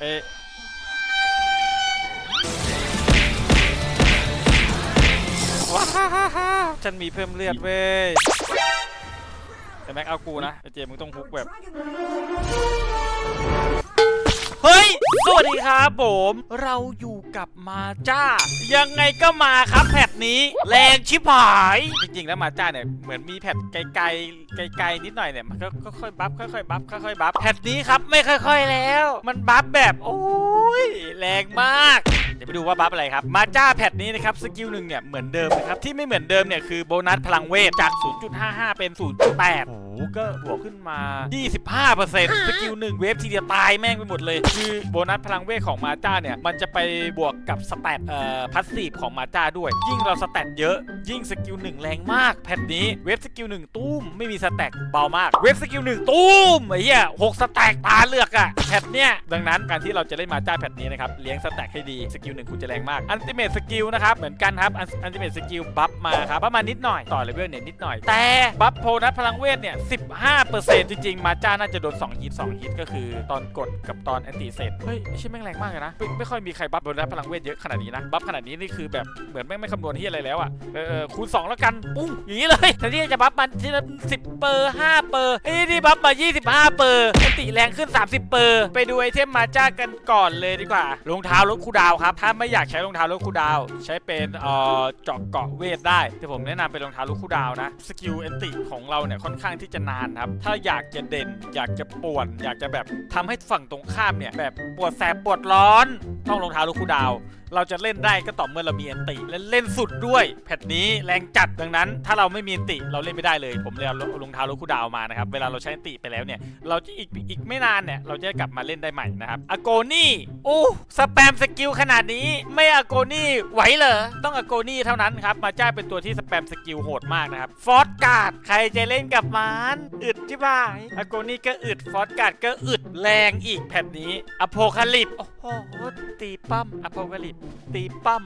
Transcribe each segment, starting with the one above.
เอ๊ะว้าวฉันมีเพิ่มเลือดเว้ยแต่แม็กเอากูนะไอเจมมึงต้องฮุกแบบ สวัสดีครับผม เราอยู่กับมาจ้า ยังไงก็มาครับแพทนี้ แรงชิบหาย จริงๆแล้วมาจ้าเนี่ยเหมือนมีแพทไกลๆไกลๆนิดหน่อยเนี่ยมันก็ค่อยๆบัฟค่อยๆบัฟค่อยๆบัฟแพทนี้ครับไม่ค่อย ๆแล้ว มันบัฟแบบโอ้ยแรงมากเดี๋ยวไปดูว่าบัฟอะไรครับ มาจ้าแพทนี้นะครับสกิลหนึ่งเนี่ยเหมือนเดิมนะครับที่ไม่เหมือนเดิมเนี่ยคือโบนัสพลังเวทจาก 0.55 เป็น 0.8โอ้โหก็บวกขึ้นมา 25%สกิลหนึ่งเวฟทีเดียวตายแม่งไปหมดเลย คือโบนัสพลังเวทของมาจ้าเนี่ยมันจะไปบวกกับสแตทเอ่อพัสซีฟของมาจ้าด้วย ยิ่งเราสแตทเยอะ ยิ่งสกิลหนึ่งแรงมากแพทนี้เวฟสกิลหนึ่งตุ้มไม่มีสแต็กเบามากเวฟสกิลหนึ่งตุ้มไอ้เหี้ยหกสแต็กตาเลือกอะแพทเนี่ยดังนั้นการที่เราจะเล่นมาจ้าแพทนี้นะครับเลี้ยงสแต็กให้ดีสกิลหนึ่งคุณจะแรงมากอันติเมทสกิลนะครับเหมือนกันครับอันติเมทสกิลบัฟมาครับบัฟมานิดหน่อยต่อเลเวลเนี่ยนิดหน่อย แต่บัฟโพนัสพลังเวทเนี่ย15%จริงๆมาจ้าน่าจะโดน2ฮิต2ฮิตก็คือตอนกดกับตอนแอนติเซตเฮ้ยไม่ใช่แม่งแรงมากเลยนะไม่ไม่ค่อยมีใครบัฟโบนัสพลังเวทเยอะขนาดนี้นะบัฟขนาดนี้นี่คือแบบเหมือนแม่งไม่คำนวณที่อะไรแล้วอะเออเออคูณ2แล้วกันปุ้งอย่างนี้เลยแต่ที่จะบัฟมันทีละ10เปอร์5เปอร์เอ้นี่บัฟมา25เปอร์แอนติแรงขึ้น30เปอร์ไปดูไอเทมมาจ้ากันก่อนเลยดีกว่ารองเท้าลดคูดาวครับถ้าไม่อยากใช้รองเท้าลดคูลดาว ใช้เป็นเอ่อเจาะเกาะเวทได้ แต่ผมแนะนำเป็นรองเท้าลดคูลดาวนะ สกิลเอนติของเราเนี่ยค่อนข้างที่จะนานครับ ถ้าอยากจะเด่น อยากจะป่วน อยากจะแบบทำให้ฝั่งตรงข้ามเนี่ยแบบปวดแสบปวดร้อน ต้องรองเท้าลดคูลดาว เราจะเล่นได้ก็ต่อเมื่อเรามีอันติและเล่นสุดด้วยแพทนี้แรงจัดดังนั้น ถ้าเราไม่มีอันติเราเล่นไม่ได้เลย ผมเลยเอารองเท้าลูกคูดาวมานะครับเวลาเราใช้อันติไปแล้วเนี่ย เราจะอีกอีกไม่นานเนี่ยเราจะกลับมาเล่นได้ใหม่นะครับอโกนี่โอ้สแปมสกิลขนาดนี้ไม่อโกนี่ไหวเหรอต้องอโกนี่เท่านั้นครับมาจ้าเป็นตัวที่สแปมสกิลโหดมากนะครับฟอสการ์ดใครจะเล่นกับมันอึดจิบ่ายอโกนี่ก็อึดฟอสการ์ดก็อึดแรงอีกแพทนี้อโพคาลิปโอ้โหตีปั้มอโพคาลิปตีปั้ม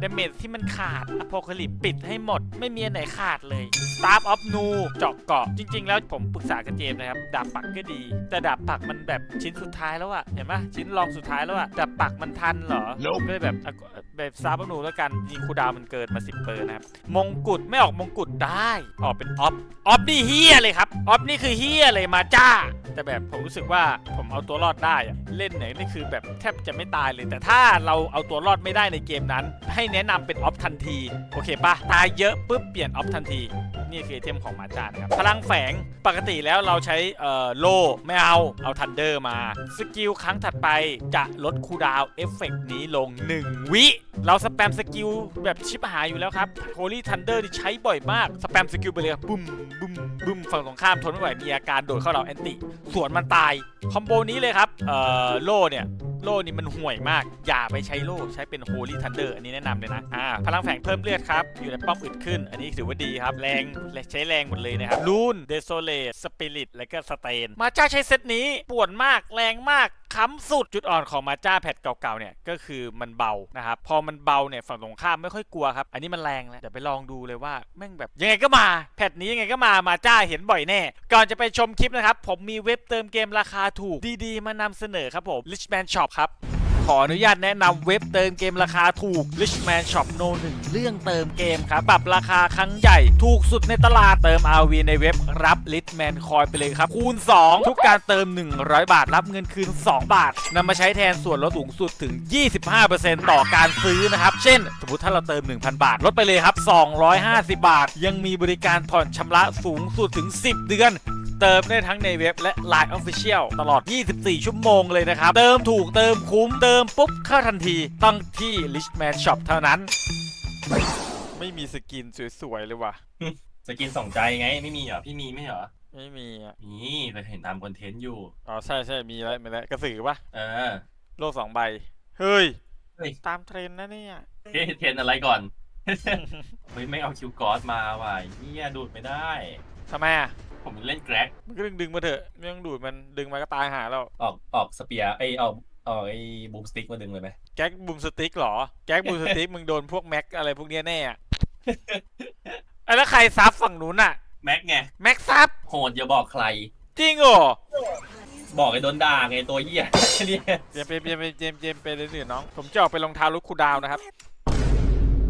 เดเมจที่มันขาดอ p พคลิปปิดให้หมด ไม่มีอันไหนขาดเลย Star of Nu เจาะเกาะ จริง ๆ แล้วผมปรึกษากับเจมส์นะครับ ดาบปักก็ดี แต่ดาบปักมันแบบชิ้นสุดท้ายแล้วอะเห็นปะชิ้นรองสุดท้ายแล้วอะดาบปักมันทันเหรอ Nope ก็เลยแบบอะแบบ Star of Nu แล้วกันยิงคูลดาวน์มันเกินมา10เปอร์นะครับ มงกุฎไม่ออกมงกุฎได้ ออกเป็นออฟออฟนี่เฮียเลยครับออฟนี่คือเฮียเลยมาจ้า แต่แบบผมรู้สึกว่าผมเอาตัวรอดได้อะเล่นเนี่ยนี่คือแบบแทบจะไม่ตายเลย แต่ถ้าเราเอาตัวรอดไม่ได้ในเกมนั้น ให้แนะนำเป็นออฟทันที โอเคปะตายเยอะปุ๊บเปลี่ยนออฟทันที นี่คือไอเทมของมาจานะครับ พลังแฝงปกติแล้วเราใช้เอ่อโลไม่เอาเอาทันเดอร์มาสกิลครั้งถัดไปจะลดคูดาวเอฟเฟกนี้ลง 1 วิเราสแปมสกิลแบบชิบหายอยู่แล้วครับโ o ลี่ทันเดอร์ที่ใช้บ่อยมากสแปมสกิลไปเลยบบุ้มบุ้มบุ้มฝั่งตรงข้ามทนไม่ไหวมีอาการโดดเข้าเราแอนติสวนมันตาย คอมโบนี้เลยครับ เอ่อโล่เนี่ยโล่นี่มันห่วยมาก อย่าไปใช้โล่ใช้เป็น Holy Thunder อันนี้แนะนำเลยนะอ่าพลังแฝงเพิ่มเลือดครับ อยู่ในป้อมอึดขึ้น อันนี้ถือว่าดีครับ แรงและใช้แรงหมดเลยนะครับลูนเดโซเลตสปิริตและก็สเตน มาจ้าใช้เซตนี้ป่วนมากแรงมาก ค้ำสุดจุดอ่อนของมาจ้าแพทเก่าๆเนี่ยก็คือมันเบานะครับพอมันเบาเนี่ยฝั่งตรงข้ามไม่ค่อยกลัวครับ อันนี้มันแรงแล้วเดี๋ยวไปลองดูเลยว่าแม่งแบบยังไงก็มาแพทนี้ยังไงก็มามาจ้าเห็นบ่อยแน่ ก่อนจะไปชมคลิปนะครับ ผมมีเว็บเติมเกมราคาถูกดีๆ มานำเสนอครับผม Richman Shop ครับ ขออนุญาตแนะนำเว็บเติมเกมราคาถูก Richman Shop No 1 เรื่องเติมเกมครับ ปรับราคาครั้งใหญ่ ถูกสุดในตลาดเติม RV ในเว็บรับ Richman Coin ไปเลยครับ คูณ 2 ทุกการเติม 100 บาท รับเงินคืน 2 บาทนำมาใช้แทนส่วนลดสูงสุดถึง 25%ต่อการซื้อนะครับ เช่น สมมติถ้าเราเติม 1,000 บาท ลดไปเลยครับ 250 บาท ยังมีบริการผ่อนชำระสูงสุดถึง 10 เดือน เติมได้ทั้งในเว็บและ Line Official ตลอด 24 ชั่วโมงเลยนะครับ เติมถูกเติมคุ้มเติมปุ๊บเข้าทันทีต้องที่ Richman Shop เท่านั้น ไม่มีสกินสวยๆเลยว่ะ สกินสองใจไงไม่มีเหรอพี่มีไม่เหรอไม่มีอะนี่เคยเห็นตามคอนเทนต์อยู่อ๋อใช่ใช่มีแล้วมีแล้วกระสือปะเออโลกสองใบ เฮ้ย เฮ้ย ตามเทรนด์นะเนี่ยเฮ้ยเทรนอะไรก่อน เฮ้ยไม่เอาคิวกอสมาว่ะเนี่ยดูดไม่ได้ทำไมอะ ผมเล่นแกร็กมันก็ดึงดึงมาเถอะไม่ต้องดูดมันดึงมาก็ตายหาแล้วออกออกสเปียร์ไอยออกออกไอ้บูมสติ๊กมาดึงเลยไหมแก๊กบูมสติ๊กเหรอแก๊กบูมสติ๊กมึงโดนพวกแม็กอะไรพวกเนี้ยแน่อะไอ้แล้วใครซับฝั่งนู้นอะแม็กไงแม็กซับโหดอย่าบอกใคร จริงเหรอบอกไอ้โดนด่าไงตัวเหี้ยเนี่ยเจมส์เจมส์เจมส์เจมส์เจมส์ไปเลยหนึ่งน้อง ผมจะออกไปรองเท้าลูกคูลดาวน์นะครับ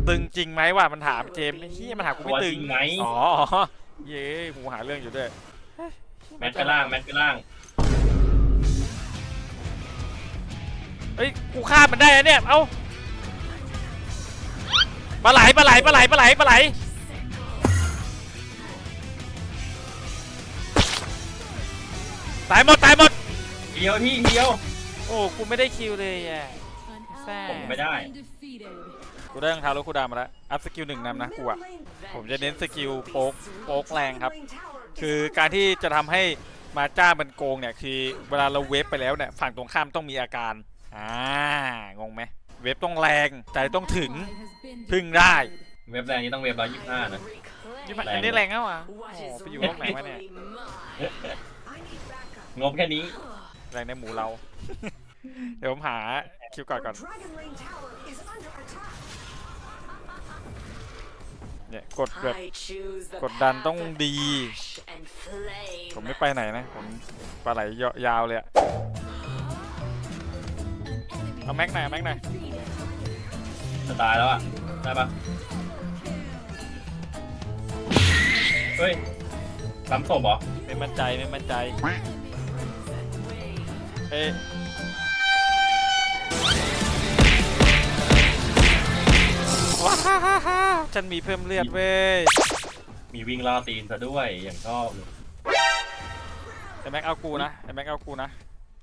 ตึงจริงไหมวะมันถามเจมส์ไอ้เฮียมันถามกูตัไม่วตึจงริงไหมอ๋ออ๋อ เย้หูหาเรื่องอยู่ด้วยแมทไปล่างแมทไปล่างเฮ้ยกูฆ่ามันได้อะเนี่ยเอ้าปลาไหลปลาไหลปลาไหลปลาไหลปลาไหลตายหมดตายหมดเดียวพี่เดียวโอ้กูไม่ได้คิวเลยอะแซ่ผมไม่ได้ กูได้รองเท้าลูกคูลดาวน์มาแล้วอัพสกิลหนึ่งนำนะกูอะผมจะเน้นสกิลโป๊กโป๊กแรงครับ คือการที่จะทำให้มาจ้ามันโกงเนี่ยคือเวลาเราเวฟไปแล้วเนี่ยฝั่งตรงข้ามต้องมีอาการอ่างงไหมเวฟต้องแรงใจต้องถึงพึ่งได้เว็บแรงนี้ต้องเว็บร้อยยี่สิบห้านะนี่มันอันนี้แรงแล้วอะโอ้ไปอยู่ห้องไหนวะเนี่ย งบแค่นี้ แรงในหมูเรา เดี๋ยวผมหาคิวก่อนก่อน เนี่ยกดแบบกดดันต้องดี ผมไม่ไปไหนนะ ผมปลาไหลยาวเลยอะเอาแม็กหน่อยเอาแม็กหน่อยจะตายแล้วอะ ได้ปะเฮ้ยซ้ำศพเหรอ ไม่มั่นใจไม่มั่นใจ เอ๊ะ ว้าวฉันมีเพิ่มเลือดเว้ยมีวิ่งล่อตีนซะด้วยอย่างชอบเลยไอ้แม็กเอากูนะไอ้แม็กเอากูนะ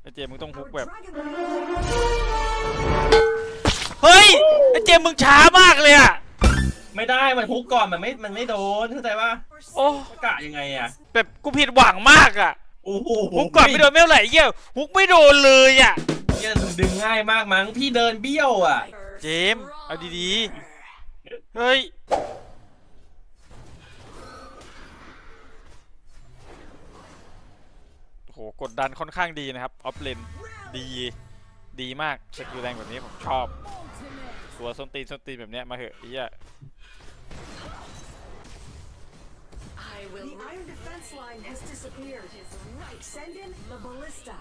ไอ้เจมมึงต้องฮุกแบบเฮ้ยไอ้เจมมึงช้ามากเลยอะไม่ได้มันฮุกก่อนมันไม่มันไม่โดนเข้าใจปะโอ้กะยังไงอะแบบกูผิดหวังมากอะโอ้โหฮุกก่อนไม่โดนไม่เท่าไหร่เหี้ยฮุกไม่โดนเลยอะเหี้ยดึงง่ายมากมั้งพี่เดินเบี้ยวอะเจมส์เอาดีๆ เฮ้ย โห กดดันค่อนข้างดีนะครับ ออฟเลน ดี ดีมาก สกิลแรงแบบนี้ผมชอบ ตัวส้นตีนส้นตีนแบบเนี้ยมาเหอะไอ้เหี้ย The iron defense line has disappeared. Send in the ballista.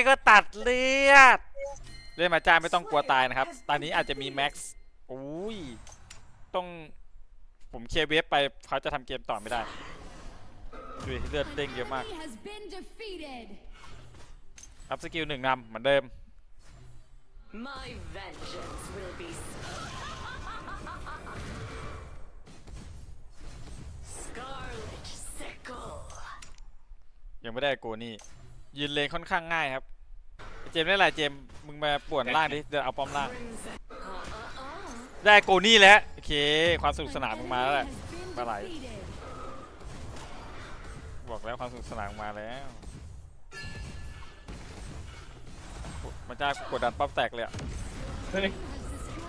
เขาเลยก็ตัดเลือด เล่นมาจ้าไม่ต้องกลัวตายนะครับ ตอนนี้อาจจะมีแม็กซ์อุ้ย ต้องผมเคลียร์เวฟไปเขาจะทำเกมต่อไม่ได้ดูดิเลือดเด้งเยอะมาก Has been defeated. อัพสกิลหนึ่งนำเหมือนเดิม My vengeance will be. Scarlet sickle. ยังไม่ได้โกนี่ ยืนเลนค่อนข้างง่ายครับ เจมส์ได้ไรเจมส์มึงมาป่วนล่างดิ เดี๋ยวเอาป้อมล่าง Crimson. Uh-uh-uh. ได้โกนี่แล้ว โอเค ความสนุกสนานมึงมาแล้วแหละ Has been Bye-bye. defeated. บอกแล้วความสนุกสนานมึงมาแล้วมันจ้ากดดันป้อมแตกเลยอะเฮ้ย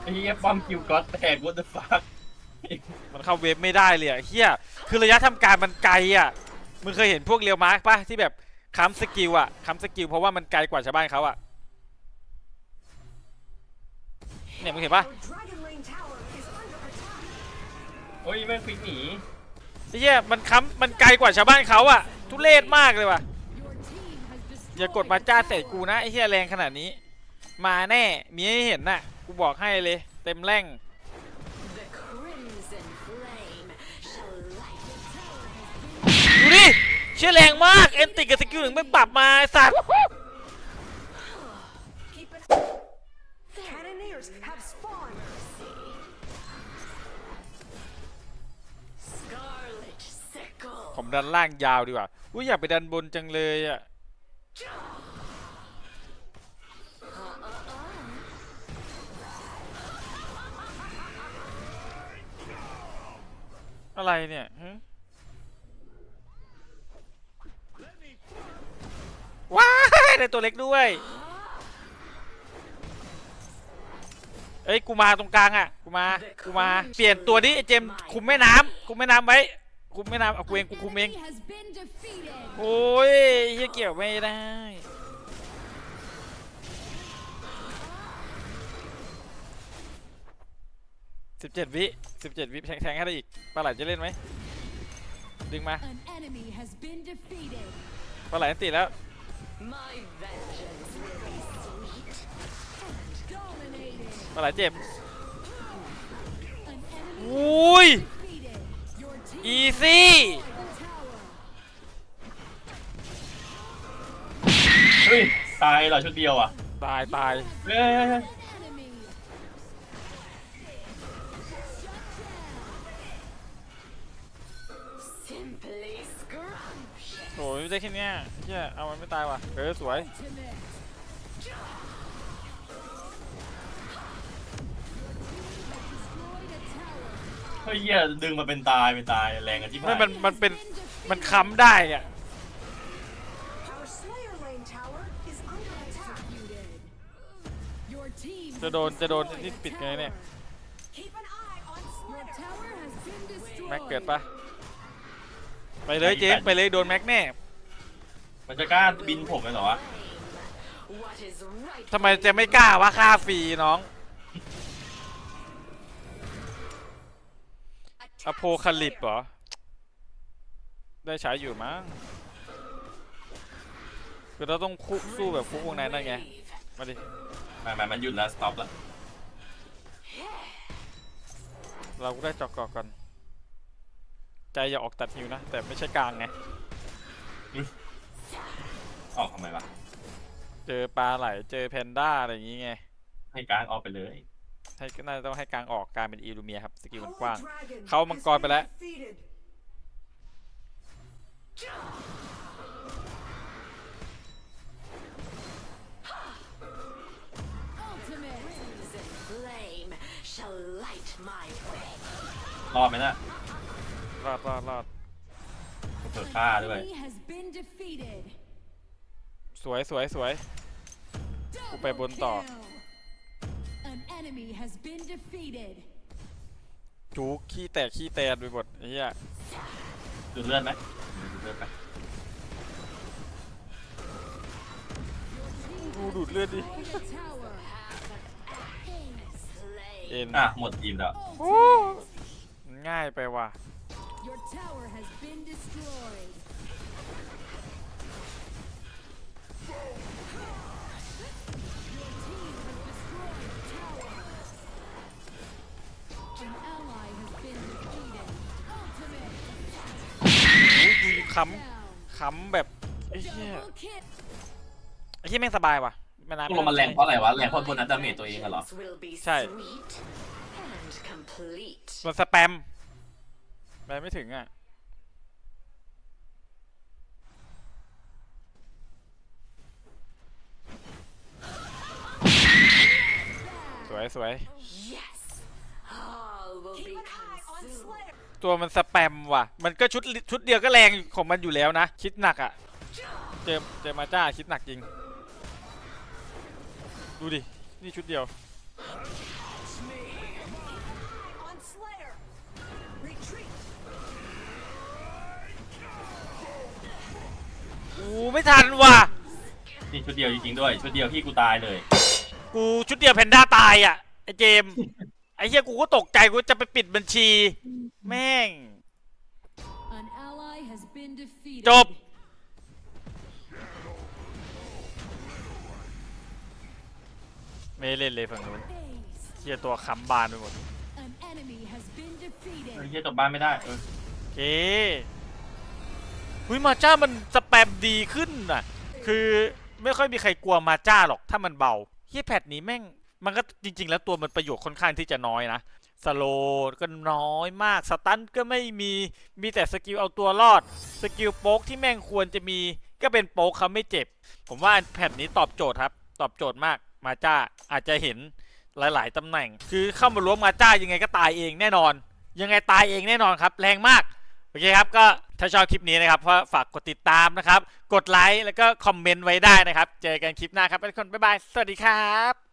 ไอ้เหี้ยป้อมคิวก็อตแตก what the fuck มันเข้าเวฟไม่ได้เลยอะเฮียคือระยะทำการมันไกลอะมึงเคยเห็นพวกเรียวมาร์กปะที่แบบ ค้ำสกิลอะค้ำสกิลเพราะว่ามันไกลกว่าชาวบ้านเขาอะเนี่ยมึงเห็นปะ Our Dragon Lane Tower is under attack. โอ้ยแม่งฟิกหนีไอ้เหี้ยมันค้ำมันไกลกว่าชาวบ้านเขาอะทุเรศมากเลยว่ะ Your team has destroyed อย่ากดมาจ้าใส่กูนะไอ้เหี้ยแรงขนาดนี้ มาแน่มีให้เห็นน่ะกูบอกให้เลย เต็มแรง The crimson flame shall light. ดูดิเชื่อแรงมาก เอนติกับสกิลหนึ่งไม่ปรับมาไอ้สัตว์ Cannoneers have spawned. Scarlet sickle. ผมดันล่างยาวดีกว่าอุ้ยอยากไปดันบนจังเลยอะอะไรเนี่ยฮะ ว้ายได้ตัวเล็กด้วย เอ้ยกูมาตรงกลางอะกูมากูมาเปลี่ยนตัวนี้ไอ้เจมส์คุมแม่น้ำคุมแม่น้ำไว้คุมแม่น้ำเอากูเองกูคุมเอง Enemy has been defeated. โอ้ยเฮียเกี่ยวไม่ได้อสิบเจ็ดวิสิบเจ็ดวิแทงแทงให้ได้อีกปลาไหลจะเล่นไหมดึงมา An enemy has been defeated. ปลาไหลอันติแล้ว My vengeance will be sweet. Dominating. ปลาไหลเจ็บ An enemy อุ้ย defeated. Your team อีซี่ destroyed the tower. เฮ้ย ตายเหรอชุดเดียวอะตายตาย เฮ้ย Simply scrumptious. โอ้ยได้แค่เนี้ยเฮียเอามันไม่ตายว่ะเออสวย Ultimate. Destroyed a tower. เฮ้ยเหี้ยดึงมาเป็นตายเป็นตายแรงกันที่ไม่ผ่านมันมันเป็น Been defeated. มันค้ำได้อะ Our Slayer Lane tower is under attack. Executed. Your team จะ has โดนจะโดน destroyed นี่ a ปิดไงเนี่ย tower. Keep an eye on Your Slayer. tower has been destroyed. แม็กเกิดปะ ไปเลยเจมส์ไปเลยโดนแม็กแน่มันจะกล้าบินผมเลยเหรอวะ What is right? ทำไมจะไม่กล้าวะค่าฟรีน้องอโพคาลิปเหรอ ได้ใช้อยู่มั้งคือเราต้องคุสู้แบบคุกวงในนั่นไง มาดิมามามันหยุดแล้ว สต็อปแล้ว เราก็ได้จอกกอกก่อน ใจอย่าออกตัดฮิวนะ แต่ไม่ใช่กลางไง ออกทำไมวะเจอปลาไหลเจอแพนด้าอะไรอย่างงี้ไง ให้กลางออกไปเลย ให้น่าจะต้องให้กลางออกกลารเป็นอีลูเมียครับสกิลมัน Holy กว้าง Dragon เข้ามังกรไปแล้ว has been defeated. Ultimate. Crimson flame shall light my way. รอดไหมน่ะ รอดรอดรอดเปิดฆ่าด้วย Enemy has been defeated. สวยสวยสวย กูไปบนต่อ Double kill. An enemy has been defeated. จูกขี้แตกขี้แตนไปหมดไอ้เหี้ยดูดเลือดไหมดูดเลือดไปกูดูดเลือดดิ Destroyed a tower. Slay เอ็นอะหมดทีมแล้ว โอ้ง่ายไปว่ะ Your tower has been destroyed. Your team has destroyed a tower. An ally has been defeated. Ultimate โอ้ยกูค้ down. ำค้ำแบบไอ้เหี้ย Double kill. ไอ้เหี้ยแม่งสบายว่ะไม่น่าพวกเรามันแรงเพราะอะไรวะแรงเพราะบนนัดดาเมจตัวเองอะเหรอ will be Sai. sweet and complete. มันสแปม ไปไม่ถึงอะ สวยสวย ตัวมันสแปมว่ะ มันก็ชุดชุดเดียวก็แรงของมันอยู่แล้วนะ คิดหนักอะ เจอเจอมาจ้าคิดหนักจริง ดูดิ นี่ชุดเดียว โอ้ไม่ทันว่ะ นี่ชุดเดียวจริงๆด้วย ชุดเดียวพี่กูตายเลย กูชุดเดียวแพนด้าตายอะไอเจมส์ไอเหี้ยกูก็ตกใจกูจะไปปิดบัญชี แม่ง An ally has been defeated. จบ ไม่เล่นเลยฝั่งนู้น Ace. เฮียตัวค้ำบานไปหมด An enemy has been เฮ้ย defeated. เหี้ยจบบ้านไม่ได้เออโอเค หุยมาจ้ามันสแปมดีขึ้นน่ะ คือไม่ค่อยมีใครกลัวมาจ้าหรอกถ้ามันเบาเฮียแพทนี้แม่งมันก็จริง ๆ แล้วตัวมันประโยชน์ค่อนข้างที่จะน้อยนะสโลว์ก็น้อยมากสตันก็ไม่มีมีแต่สกิลเอาตัวรอด สกิลโป๊กที่แม่งควรจะมีก็เป็นโป๊กเขาไม่เจ็บ ผมว่าแพทนี้ตอบโจทย์ครับ ตอบโจทย์มากมาจ้าอาจจะเห็นหลาย ๆตำแหน่ง คือเข้ามาล้วงมาจ้ายังไงก็ตายเองแน่นอน ยังไงตายเองแน่นอนครับ แรงมาก โอเคครับก็ถ้าชอบคลิปนี้นะครับก็ฝากกดติดตามนะครับ กดไลค์แล้วก็คอมเมนต์ไว้ได้นะครับ เจอกันคลิปหน้าครับทุกคนบ๊ายบาย สวัสดีครับ